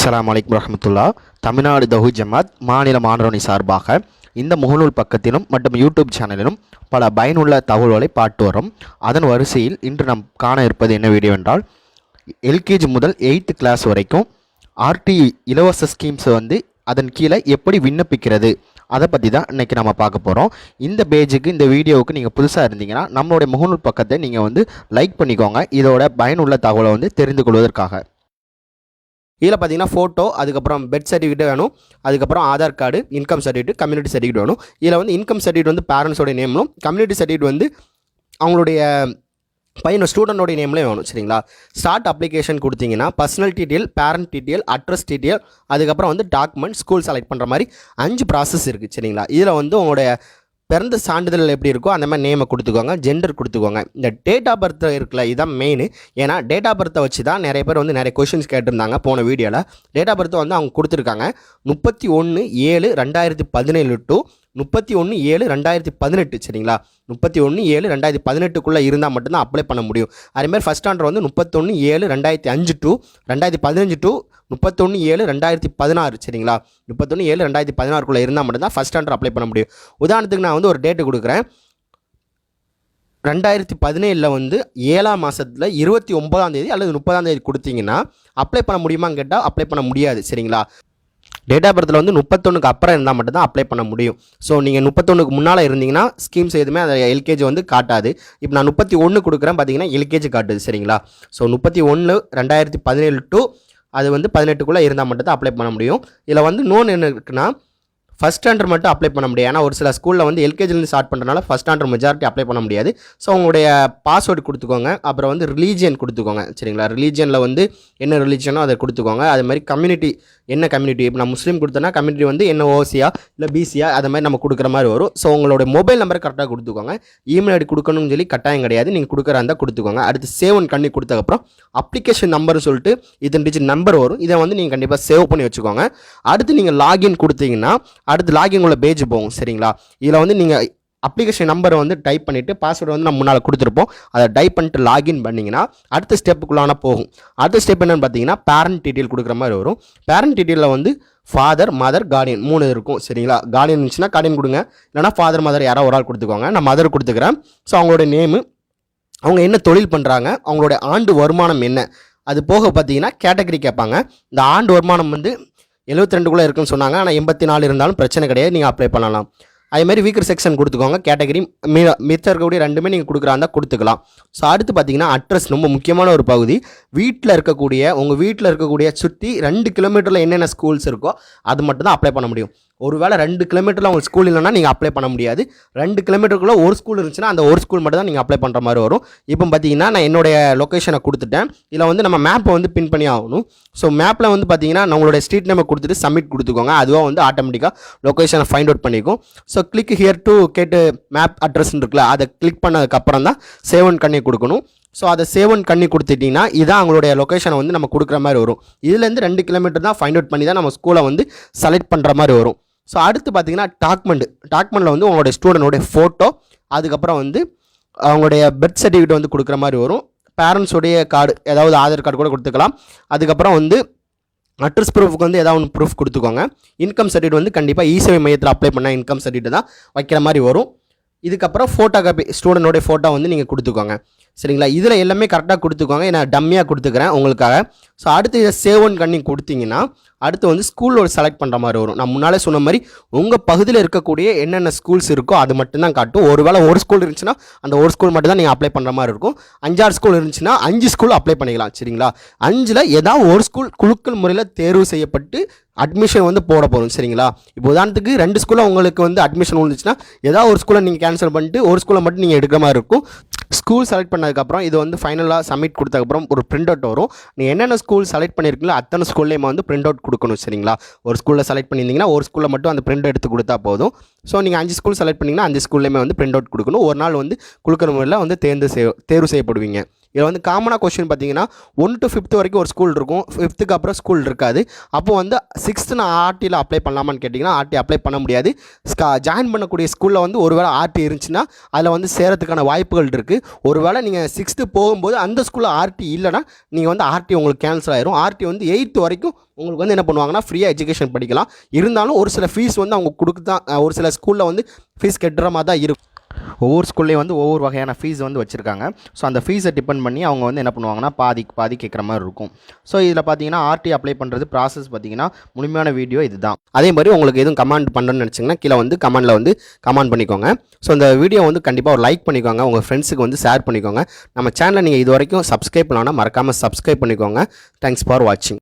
அஸ்ஸலாமு அலைக்கும் வரஹ்மத்துல்லாஹ் தமிழ்நாடு தஹு ஜமாத் மாநில மாணவனி சார்பாக இந்த முகநூல் பக்கத்திலும் மற்றும் யூடியூப் சேனலிலும் பல பயனுள்ள தகவல்களை பாட்டு வரும். அதன் வரிசையில் இன்று நாம் காண இருப்பது என்ன வீடியோ என்றால் எல்கேஜி முதல் எயித்து கிளாஸ் வரைக்கும் ஆர்டி இலவச ஸ்கீம்ஸ் வந்து அதன் கீழே எப்படி விண்ணப்பிக்கிறது அதை பற்றி தான் இன்றைக்கி நம்ம பார்க்க போகிறோம் இந்த பேஜுக்கு இந்த வீடியோவுக்கு நீங்கள் புதுசாக இருந்தீங்கன்னா நம்மளுடைய முகநூல் பக்கத்தை நீங்கள் வந்து லைக் பண்ணிக்கோங்க. இதோட பயனுள்ள தகவலை வந்து தெரிந்து கொள்வதற்காக. இதில் பார்த்தீங்கன்னா ஃபோட்டோ அதுக்கப்புறம் பெட் சர்டிஃபிகேட் வேணும். அதுக்கப்புறம் Aadhaar card income certificate community certificate வேணும். இதில் வந்து இன்கம் சர்டிஃபிகேட் வந்து பேரண்ட்ஸோடைய நேம்லும் கம்யூனிட்டி சர்டிஃபிகேட் வந்து அவங்களுடைய பையனோட ஸ்டூடெண்டோடைய நேம்லேயும் வேணும் சரிங்களா? ஸ்டார்ட் அப்ளிகேஷன் கொடுத்தீங்கன்னா personal detail parent detail address detail அதுக்கப்புறம் வந்து டாக்குமெண்ட் ஸ்கூல் செலக்ட் பண்ணுற மாதிரி அஞ்சு ப்ராசஸ் இருக்குது சரிங்களா? இதில் வந்து உங்களுடைய பிறந்த சான்றிதழ் எப்படி இருக்கோ அந்த மாதிரி நேமை கொடுத்துக்கோங்க ஜெண்டர் கொடுத்துக்கோங்க. இந்த டேட் ஆஃப் பர்த் இருக்குல்ல இதுதான் மெயின் ஏன்னா டேட் ஆஃப் பர்த்தை வச்சு தான் நிறைய பேர் வந்து நிறைய கொஷின்ஸ் கேட்டிருந்தாங்க போன வீடியோவில் டேட் ஆஃப் பர்த் வந்து அவங்க கொடுத்துருக்காங்க. முப்பத்தி ஒன்று ஏழு ரெண்டாயிரத்தி பதினேழு டு முப்பத்தி ஒன்று ஏழு ரெண்டாயிரத்தி பதினெட்டு சரிங்களா? முப்பத்தி ஒன்று ஏழு ரெண்டாயிரத்தி பதினெட்டுக்குள்ளே இருந்தால் மட்டும்தான் அப்ளை பண்ண முடியும். அதேமாதிரி ஃபஸ்ட் ஸ்டாண்டர்ட் வந்து முப்பத்தொன்று ஏழு ரெண்டாயிரத்தி அஞ்சு டு ரெண்டாயிரத்தி பதினஞ்சு டு முப்பத்தொன்று ஏழு ரெண்டாயிரத்தி பதினாறு சரிங்களா? முப்பத்தொன்று ஏழு ரெண்டாயிரத்தி பதினாறுக்குள்ளே இருந்தால் மட்டும்தான் ஃபஸ்ட் ஸ்டாண்டர்ட் அப்ளை பண்ண முடியும். உதாரணத்துக்கு நான் வந்து ஒரு டேட்டு கொடுக்குறேன். ரெண்டாயிரத்தி பதினேழில் வந்து ஏழாம் மாதத்தில் இருபத்தி ஒன்பதாம் தேதி அல்லது முப்பதாம் தேதி கொடுத்தீங்கன்னா அப்ளை பண்ண முடியுமான்னு கேட்டால் அப்ளை பண்ண முடியாது சரிங்களா? டேட் ஆஃப் பர்த்தில் வந்து முப்பத்தொன்றுக்கு அப்புறம் இருந்தால் மட்டும்தான் அப்ளை பண்ண முடியும். ஸோ நீங்கள் முப்பத்தொன்றுக்கு முன்னால் இருந்தீங்கன்னா ஸ்கீம்ஸ் எதுவுமே அந்த எல்கேஜி வந்து காட்டாது. இப்போ நான் முப்பத்தி ஒன்று கொடுக்குறேன் பார்த்தீங்கன்னா எல்கேஜி காட்டுது சரிங்களா? ஸோ முப்பத்தி ஒன்று ரெண்டாயிரத்தி பதினேழு டு அது வந்து பதினெட்டுக்குள்ளே இருந்தால் மட்டும் தான் அப்ளை பண்ண முடியும். இதில் வந்து நோன் என்ன இருக்குன்னா ஃபஸ்ட் ஸ்டாண்டர்ட் மட்டும் அப்ளை பண்ண முடியாது. ஏன்னா ஒரு சில ஸ்கூலில் வந்து எல்கேஜிலேருந்து ஸ்டார்ட் பண்ணுறனால ஃபஸ்ட் ஸ்டாண்டர்ட் மெஜாரிட்டி அப்ளை பண்ண முடியாது. ஸோ உங்களுடைய பாஸ்வேர்டு கொடுத்துக்கோங்க. அப்புறம் வந்து ரிலீஜியன் கொடுத்துக்கோங்க. சரிங்களா? ரிலீஜியனில் வந்து என்ன ரிலீஜனோ அதை கொடுத்துக்கோங்க. அது மாதிரி கம்யூனிட்டி என்ன கம்யூனிட்டி இப்போ நான் முஸ்லீம் கொடுத்தேன்னா கம்யூனிட்டி வந்து என்ன ஓசியா இல்லை பிசியா அதை மாதிரி நம்ம கொடுக்குற மாதிரி வரும். ஸோ உங்களோட மொபைல் நம்பர் கரெக்டாக கொடுத்துக்கோங்க. இமெயில் ஐடி கொடுக்கணும்னு சொல்லி கட்டாயம் கிடையாது. நீங்கள் கொடுக்குற இருந்தால் கொடுத்துக்கோங்க. அடுத்து சேவ் ஒன் கண்ணி கொடுத்ததுக்கப்புறம் அப்ளிகேஷன் நம்பர் சொல்லிட்டு இதன் டிஜிட் நம்பர் வரும். இதை வந்து நீங்கள் கண்டிப்பாக சேவ் பண்ணி வச்சுக்கோங்க. அடுத்து நீங்கள் லாகின் கொடுத்தீங்கன்னா அடுத்து லாகின் உள்ள பேஜ் போகும் சரிங்களா? இதில் வந்து நீங்கள் அப்ளிகேஷன் நம்பரை வந்து டைப் பண்ணிவிட்டு பாஸ்வேர்டு வந்து நம்ம முன்னால் கொடுத்துருப்போம். அதை டைப் பண்ணிட்டு லாகின் பண்ணிங்கன்னா அடுத்த ஸ்டெப்புக்குள்ளான போகும். அடுத்த ஸ்டெப் என்னென்னு பார்த்தீங்கன்னா பேரண்ட் டீட்டெயில் கொடுக்குற மாதிரி வரும். பேரண்ட் டீட்டெயிலில் வந்து ஃபாதர் மதர் கார்டியன் மூணு இருக்கும் சரிங்களா? கார்டியன் இருந்துச்சுன்னா கார்டியன் கொடுங்க. இல்லைனா ஃபாதர் மதர் யாரோ ஒரு ஆள் கொடுத்துக்கோங்க நான் மதர் கொடுத்துக்கிறேன். ஸோ அவங்களோட நேமு அவங்க என்ன தொழில் பண்ணுறாங்க அவங்களோட ஆண்டு வருமானம் என்ன? அது போக பார்த்தீங்கன்னா கேட்டகரி கேட்பாங்க. இந்த ஆண்டு வருமானம் வந்து எழுபத்தி ரெண்டுக்குள்ளே இருக்குன்னு சொன்னாங்க. ஆனால் எண்பத்தி நாலு இருந்தாலும் பிரச்சனை கிடையாது. நீங்கள் அப்ளை பண்ணலாம். அதேமாதிரி வீக்கர் செக்ஷன் கொடுத்துக்கோங்க. கேட்டகரி மீ மிச்சம் இருக்கக்கூடிய ரெண்டுமே நீங்கள் கொடுக்குறா கொடுத்துக்கலாம். ஸோ அடுத்து பார்த்தீங்கன்னா அட்ரஸ் ரொம்ப முக்கியமான ஒரு பகுதி. வீட்டில் இருக்கக்கூடிய உங்கள் வீட்டில் இருக்கக்கூடிய சுற்றி ரெண்டு கிலோமீட்டரில் என்னென்ன ஸ்கூல்ஸ் இருக்கோ அது மட்டும் தான் அப்ளை பண்ண முடியும். ஒருவேளை ரெண்டு கிலோமீட்டரில் உங்களுக்கு ஸ்கூல் இல்லைன்னா நீங்கள் அப்ளை பண்ண முடியாது. ரெண்டு கிலோமீட்டருக்குள்ளே ஒரு ஸ்கூல் இருந்துச்சுன்னா அந்த ஒரு ஸ்கூல் மட்டும் தான் நீங்கள் அப்ளை பண்ணுற மாதிரி வரும். இப்போ பார்த்தீங்கன்னா நான் என்னுடைய லொக்கேஷனை கொடுத்துட்டேன். இதில் வந்து நம்ம மேப்பை வந்து பின் பண்ணி ஆகணும். ஸோ மேப்பில் வந்து பார்த்தீங்கன்னா நம்மளுடைய ஸ்ட்ரீட் நேமை கொடுத்துட்டு சப்மிட் கொடுத்துக்கோங்க. அதுவாக வந்து ஆட்டோமேட்டிக்காக லொக்கேஷனை ஃபைண்ட் அவுட் பண்ணிக்கும். ஸோ கிளிக் ஹியர் டு கேட்டு மேப் அட்ரஸ் இருக்குல்ல அதை கிளிக் பண்ணதுக்கப்புறம் தான் சேவன் கண்ணி கொடுக்கணும். ஸோ அதை சேவன் கண்ணி கொடுத்துட்டிங்கன்னா இதான் அவங்களுடைய லொக்கேஷனை வந்து நம்ம கொடுக்குற மாதிரி வரும். இதுலேருந்து ரெண்டு கிலோமீட்டர் தான் ஃபைண்ட் அவுட் பண்ணி தான் நம்ம ஸ்கூலை வந்து செலக்ட் பண்ணுற மாதிரி வரும். ஸோ அடுத்து பார்த்தீங்கன்னா டாக்குமெண்ட் டாக்குமெண்ட்டில் வந்து உங்களுடைய ஸ்டூடெண்டோடைய ஃபோட்டோ அதுக்கப்புறம் வந்து அவங்களுடைய பர்த் சர்டிஃபிகேட் வந்து கொடுக்குற மாதிரி வரும். பேரண்ட்ஸோடைய கார்டு ஏதாவது ஆதார் கார்டு கூட கொடுத்துக்கலாம். அதுக்கப்புறம் வந்து அட்ரஸ் ப்ரூஃப்க்கு வந்து ஏதாவது ஒன்று ப்ரூஃப் கொடுத்துக்கோங்க. இன்கம் சர்டிஃபிகேட் வந்து கண்டிப்பாக இசேவை மையத்தில் அப்ளை பண்ணால் இன்கம் சர்டிஃபிகேட் தான் வைக்கிற மாதிரி வரும். இதுக்கப்புறம் ஃபோட்டோ காப்பி ஸ்டூடெண்டோடைய ஃபோட்டோ வந்து நீங்கள் கொடுத்துக்கோங்க. சரிங்களா? இதில் எல்லாமே கரெக்டாக கொடுத்துக்கோங்க. நான் டம்மியாக கொடுத்துக்கிறேன் உங்களுக்காக. ஸோ அடுத்து இதை சேவ் ஒன் கண்ணி கொடுத்தீங்கன்னா அடுத்து வந்து ஸ்கூலோட செலக்ட் பண்ணுற மாதிரி வரும். நான் முன்னாலே சொன்ன மாதிரி உங்கள் பகுதியில் இருக்கக்கூடிய என்னென்ன ஸ்கூல்ஸ் இருக்கோ அது மட்டும்தான் காட்டும். ஒரு வேளை ஒரு ஸ்கூல் இருந்துச்சுன்னா அந்த ஒரு ஸ்கூல் மட்டும் தான் நீங்கள் அப்ளை பண்ணுற மாதிரி இருக்கும். அஞ்சாறு ஸ்கூல் இருந்துச்சுன்னா அஞ்சு ஸ்கூல் அப்ளை பண்ணிக்கலாம். சரிங்களா? அஞ்சில் ஏதாவது ஒரு ஸ்கூல் குழுக்கள் முறையில் தேர்வு செய்யப்பட்டு அட்மிஷன் வந்து போட போகிறோம் சரிங்களா? இப்போ உதாரணத்துக்கு ரெண்டு ஸ்கூலில் உங்களுக்கு வந்து அட்மிஷன் விழுந்துச்சுன்னா ஏதாவது ஒரு ஸ்கூலில் நீங்கள் கேன்சல் பண்ணிட்டு ஒரு ஸ்கூலில் மட்டும் நீங்கள் எடுக்கிற மாதிரி இருக்கும். ஸ்கூல் செலக்ட் பண்ணதுக்கப்புறம் இது வந்து ஃபைனலாக சப்மிட் கொடுத்ததுக்கப்புறம் ஒரு பிரிண்ட் அவுட் வரும். நீங்கள் என்னென்ன ஸ்கூல் செலக்ட் பண்ணியிருக்கீங்களோ அத்தனை ஸ்கூல்லேயுமே வந்து பிரிண்ட் அவுட் கொடுக்கணும் சரிங்களா? ஒரு ஸ்கூலில் செலக்ட் பண்ணியிருந்தீங்கன்னா ஒரு ஸ்கூலில் மட்டும் அந்த பிரிண்ட் எடுத்து கொடுத்தா போதும். ஸோ நீங்கள் அஞ்சு ஸ்கூல் செலக்ட் பண்ணிங்கன்னா அஞ்சு ஸ்கூல்லையுமே வந்து பிரிண்ட் அவுட் கொடுக்கணும். ஒரு நாள் வந்து குழுக்கிற முறையில் வந்து தேர்ந்து செய் தேர்வு செய்யப்படுவீங்க. இதில் வந்து காமனாக கொஸ்டின் பார்த்தீங்கன்னா ஒன் டு ஃபிஃப்த் வரைக்கும் ஒரு ஸ்கூல் இருக்கும். ஃபிஃப்த்துக்கு அப்புறம் ஸ்கூல் இருக்காது. அப்போ வந்து சிக்ஸ்த்து நான் ஆர்டியில் அப்ளை பண்ணலாமான்னு கேட்டிங்கன்னா ஆர்டி அப்ளை பண்ண முடியாது. ஜாயின் பண்ணக்கூடிய ஸ்கூலில் வந்து ஒருவேளை ஆர்டி இருந்துச்சுன்னா அதில் வந்து சேரத்துக்கான வாய்ப்புகள் இருக்குது ஒருவேளை நீங்கள் சிக்ஸ்த்து போகும்போது அந்த ஸ்கூலில் ஆர்டி இல்லைன்னா நீங்கள் வந்து ஆர்டி உங்களுக்கு கேன்சல் ஆயிரும். ஆர்டி வந்து எயித்து வரைக்கும் உங்களுக்கு வந்து என்ன பண்ணுவாங்கன்னா ஃப்ரீயாக எஜுகேஷன் படிக்கலாம். இருந்தாலும் ஒரு சில ஃபீஸ் வந்து அவங்க கொடுக்கு தான் ஒரு சில ஸ்கூலில் வந்து ஃபீஸ் கட்டுற மாதிரி தான் இருக்கும். ஒவ்வொரு ஸ்கூல்லேயும் வந்து ஒவ்வொரு வகையான ஃபீஸ் வந்து வச்சுருக்காங்க. ஸோ அந்த ஃபீஸை டிபெண்ட் பண்ணி அவங்க வந்து என்ன பண்ணுவாங்கன்னா பாதி பாதி கேட்குற மாதிரி இருக்கும். ஸோ இதில் பார்த்தீங்கன்னா ஆர்டி அப்ளை பண்ணுறது ப்ராசஸ் பார்த்தீங்கன்னா முழுமையான வீடியோ இதுதான். அதே மாதிரி உங்களுக்கு எதுவும் கமெண்ட் பண்ணணும்னு நினச்சிங்கன்னா கீழே வந்து கமெண்டில் வந்து கமெண்ட் பண்ணிக்கோங்க. ஸோ இந்த வீடியோ வந்து கண்டிப்பாக ஒரு லைக் பண்ணிக்கோங்க. உங்கள் ஃப்ரெண்ட்ஸுக்கு வந்து ஷேர் பண்ணிக்கோங்க. நம்ம சேனலை நீங்கள் இது வரைக்கும் சப்ஸ்கிரைப் பண்ணலாம் மறக்காமல் சப்ஸ்கிரைப் பண்ணிக்கோங்க. தேங்க்ஸ் ஃபார் வாட்சிங்